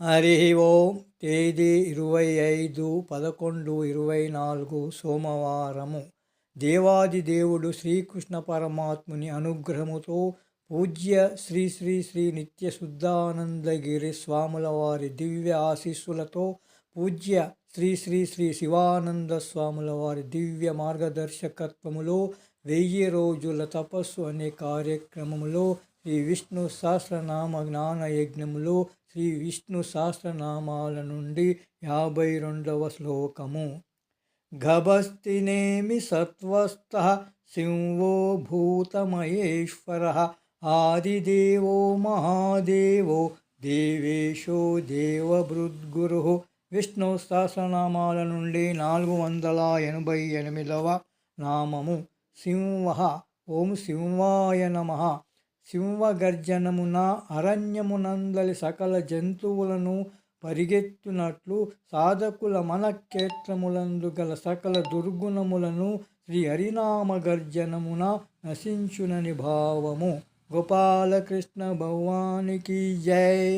హరి ఓం తేదీ ఇరవై ఐదు పదకొండు ఇరవై నాలుగు సోమవారము. దేవాది దేవుడు శ్రీకృష్ణ పరమాత్ముని అనుగ్రహముతో పూజ్య శ్రీ శ్రీ శ్రీ నిత్య శుద్ధానందగిరి స్వాముల వారి దివ్య ఆశీస్సులతో పూజ్య శ్రీ శ్రీ శ్రీ శివానంద స్వాముల వారి దివ్య మార్గదర్శకత్వములో వెయ్యి రోజుల తపస్సు అనే కార్యక్రమములో శ్రీ విష్ణు సహస్రనామ జ్ఞాన యజ్ఞములో శ్రీ విష్ణు సహస్రనామాల నుండి యాభై రెండవ శ్లోకము. గభస్తినేమి సత్వస్థ సింహో భూతమయేశ్వర ఆదిదేవో మహాదేవో దేవేశో దేవభృద్గురు విష్ణు సహస్రనామాల నుండి నాలుగు వందల ఎనభై ఎనిమిదవ నామము సింహ ఓం సింహాయ నమ. సింహగర్జనమున అరణ్యమునందలి సకల జంతువులను పరిగెత్తునట్లు సాధకుల మనక్షేత్రములందు గల సకల దుర్గుణములను శ్రీ హరినామ గర్జనమున నశించునని భావము. గోపాలకృష్ణ భగవానికి జై.